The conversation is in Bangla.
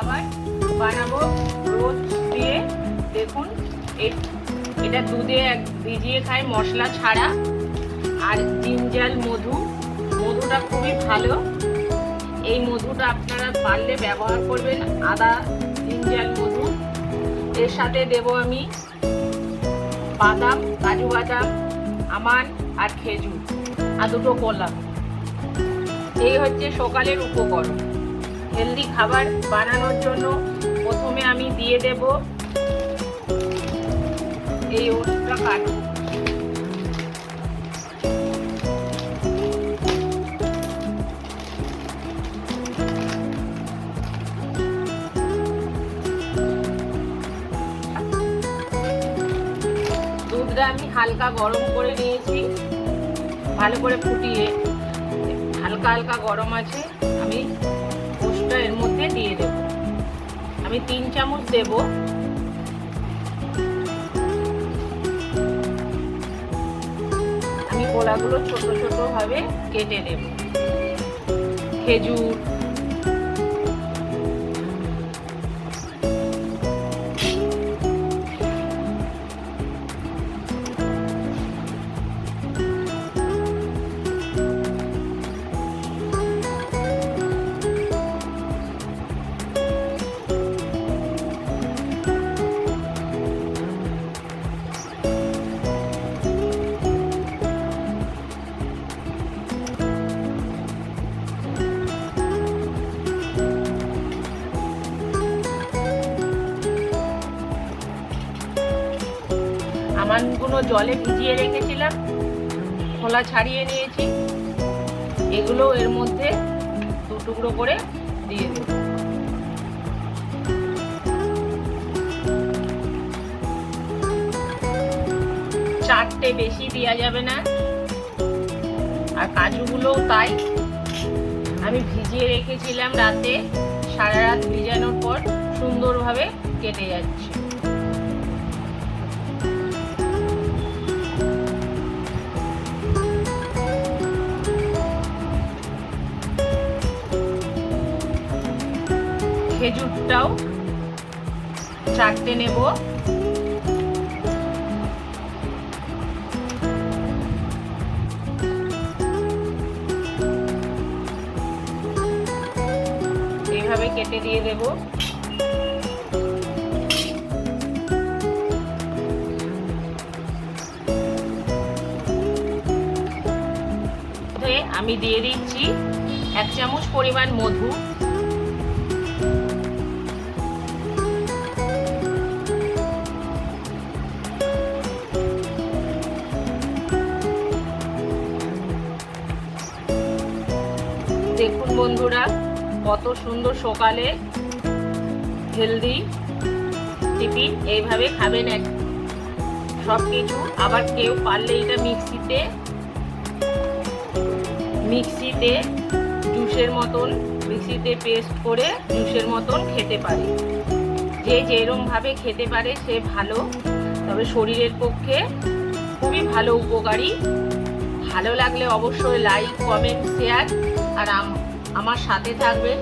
খাবার বানাবো রোজ দিয়ে দেখুন এটা দুধে এক- ভিজিয়ে খাই মশলা ছাড়া। আর জিঞ্জাল মধু। মধুটা খুবই ভালো। এই মধুটা আপনারা পারলে ব্যবহার করবেন আদা জিঞ্জাল মধু। এর সাথে দেব আমি বাদাম, কাজু বাদাম, আমান আর খেজুর। আর দুটো কলা। এই হচ্ছে সকালের উপকরণ। হেলদি খাবার বানানোর জন্য প্রথমে আমি দিয়ে দেব এই ওটটা কাটবো দুধটা আমি হালকা গরম করে নিয়েছি, ভালো করে ফুটিয়ে, হালকা হালকা গরম আছে, আমি ওষটা এর মধ্যে দিয়ে দেব। আমি তিন চামচ দেব। আমি গোলাগুলো ছোট ছোট ভাবে কেটে দেব। খেজুর আমানগুলো জলে ভিজিয়ে রেখেছিলাম, খোলা ছাড়িয়ে নিয়েছি। এগুলো এর মধ্যে দু টুকরো করে দিয়ে দেব। চারটে বেশি দেওয়া যাবে না। আর কাজুগুলোও তাই। আমি ভিজিয়ে রেখেছিলাম রাতে, সারা রাত ভিজানোর পর সুন্দরভাবে কেটে যাচ্ছে। খেজুরটাও চারটে নেব। এইভাবে কেটে দিয়ে দেব। আমি দিয়ে দিচ্ছি এক চামচ পরিমাণ মধু। দেখুন বন্ধুরা, কত সুন্দর সকালে হেলদি টিফিন এইভাবে খাবেন এক সব কিছু আবার কেউ পারলে এটা মিক্সিতে মিক্সিতে জুসের মতন, মিক্সিতে পেস্ট করে জুসের মতন খেতে পারে। যে যেরমভাবে খেতে পারে সে ভালো, তবে শরীরের পক্ষে খুবই ভালো উপকারী। ভালো লাগলে অবশ্যই লাইক কমেন্ট শেয়ার আর আম- আমার সাথে থাকবে।